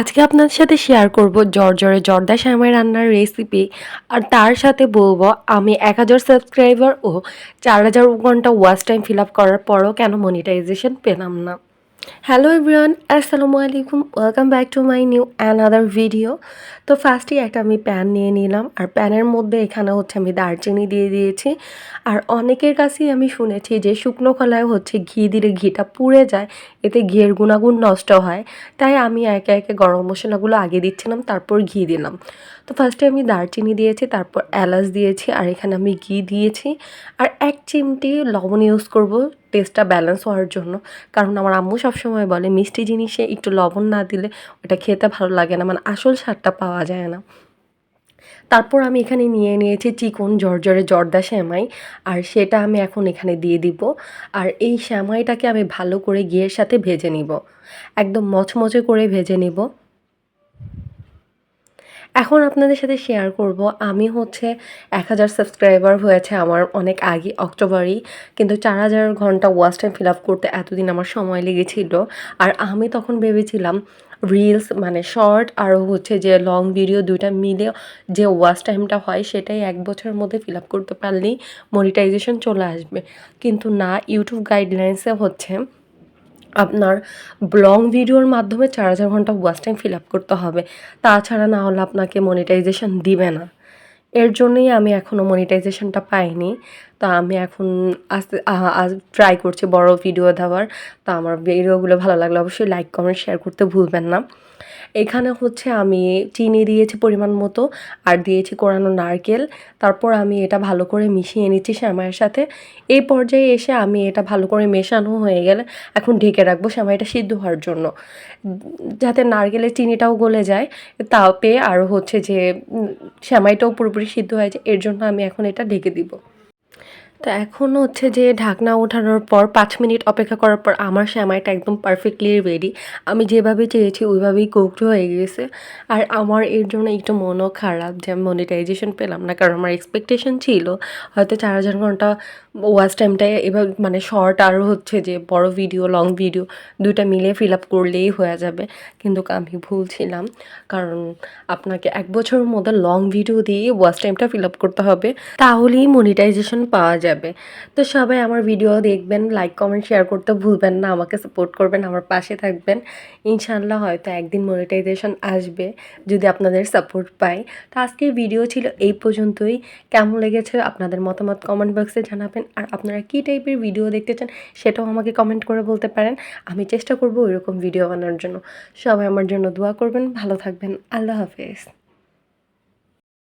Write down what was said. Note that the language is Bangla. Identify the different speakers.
Speaker 1: আজকে আপনার সাথে শেয়ার করব জর্জরে জর্দা শ্যামাই রান্নার রেসিপি আর তার সাথে বলব, আমি এক হাজার সাবস্ক্রাইবার ও চার হাজার ঘণ্টা ওয়াচ টাইম ফিল আপ করার পরও কেন মনিটাইজেশন পেলাম না। হ্যালো এভরিওয়ান আসসালামু আলাইকুম welcome back to my new another video তো ফার্স্টেই একটা আমি প্যান নিয়ে নিলাম। আর প্যানের মধ্যে এখানে হচ্ছে আমি দারচিনি দিয়ে দিয়েছি। আর অনেকের কাছেই আমি শুনেছি যে শুকনো কলায় হচ্ছে ঘি দিলে ঘিটা পুড়ে যায়, এতে ঘিয়ের গুণাগুণ নষ্ট হয়। তাই আমি একে একে গরম মশলাগুলো আগে দিচ্ছিলাম, তারপর ঘি দিলাম। তো ফার্স্টে আমি দারচিনি দিয়েছি, তারপর এলাচ দিয়েছি, আর এখানে আমি ঘি দিয়েছি। আর এক চিমটি লবণ ইউজ করব টেস্টটা ব্যালেন্স হওয়ার জন্য। কারণ আমার আম্মু সবসময় বলে, মিষ্টি জিনিসে একটু লবণ না দিলে ওটা খেতে ভালো লাগে না। মানে আসল স্বাদটা পাওয়া যায় না। তারপর আমি এখানে নিয়ে নিয়েছি চিকন জর্জরে জর্দা শ্যামাই, আর সেটা আমি এখন এখানে দিয়ে দিব। আর এই শ্যামাইটাকে আমি ভালো করে ঘিয়ের সাথে ভেজে নিব। একদম মচমচে করে ভেজে নিব। এখন আপনাদের সাথে শেয়ার করব, আমি হচ্ছে এক হাজার সাবস্ক্রাইবার হয়েছে আমার অনেক আগে, অক্টোবরই। কিন্তু চার হাজার ঘণ্টা ওয়াচ টাইম ফিল আপ করতে এতদিন আমার সময় লেগেছিল। আর আমি তখন ভেবেছিলাম রিলস মানে শর্ট আর হচ্ছে যে লং ভিডিও দুইটা মিলে যে ওয়াচ টাইমটা হয়, সেটাই এক বছরের মধ্যে ফিল আপ করতে পারলেই মনিটাইজেশন চলে আসবে। কিন্তু না ইউটিউব গাইডলাইন্সে হচ্ছে আপনার লং ভিডিওর মাধ্যমে চার হাজার ঘণ্টা ওয়াচ টাইম ফিল আপ করতে হবে। তাছাড়া না হলে আপনাকে মনিটাইজেশন দিবে না। এর জন্যই আমি এখনও মনিটাইজেশনটা পাইনি। তা আমি এখন আস্তে ট্রাই করছি বড় ভিডিও দেওয়ার। তা আমার ভিডিওগুলো ভালো লাগলে অবশ্যই লাইক কমেন্ট শেয়ার করতে ভুলবেন না। এখানে হচ্ছে আমি চিনি দিয়েছি পরিমাণ মতো আর দিয়েছি কোরানো নারকেল। তারপর আমি এটা ভালো করে মিশিয়ে নিচ্ছি শ্যামাইয়ের সাথে। এই পর্যায়ে এসে আমি এটা ভালো করে মেশানো হয়ে গেলে এখন ঢেকে রাখব শ্যামাইটা সিদ্ধ হওয়ার জন্য। যাতে নারকেলের চিনিটাও গলে যায়, তাপে আর হচ্ছে যে শ্যামাইটাও পুরোপুরি সিদ্ধ হয়ে যায়, এর জন্য আমি এখন এটা ঢেকে দিব। তো এখন হচ্ছে যে ঢাকনা ওঠানোর পর পাঁচ মিনিট অপেক্ষা করার পর আমার শ্যামাইটা একদম পারফেক্টলি রেডি আমি যেভাবে চেয়েছি ওইভাবেই কুকড হয়ে গেছে। আর আমার এর জন্য একটু মনও খারাপ যে আমি মনিটাইজেশন পেলাম না, কারণ আমার এক্সপেকটেশন ছিল। হয়তো চার হাজার ঘণ্টা ওয়াচ টাইমটা এবার মানে শর্ট আর হচ্ছে যে বড় ভিডিও লং ভিডিও দুইটা মিলে ফিল আপ করলেই হয়ে যাবে। কিন্তু আমি ভুল ছিলাম, কারণ আপনাকে এক বছরের মধ্যে লং ভিডিও দিয়ে ওয়াচ টাইমটা ফিল আপ করতে হবে। তাহলেই মনিটাইজেশন পাওয়া যাবে। তো সবাই আমার ভিডিও দেখবেন লাইক কমেন্ট শেয়ার করতে ভুলবেন না, আমাকে সাপোর্ট করবেন, আমার পাশে থাকবেন। ইনশাল্লাহ হয়তো একদিন মনিটাইজেশন আসবে যদি আপনাদের সাপোর্ট পাই। তো আজকের ভিডিও ছিল এই পর্যন্তই। কেমন লেগেছে আপনাদের মতামত কমেন্ট বক্সে জানাবেন। আর আপনারা কী টাইপের ভিডিও দেখতে চান সেটাও আমাকে কমেন্ট করে বলতে পারেন। আমি চেষ্টা করব ওইরকম ভিডিও বানানোর জন্য। সবাই আমার জন্য দোয়া করবেন, ভালো থাকবেন, আল্লাহ হাফেজ।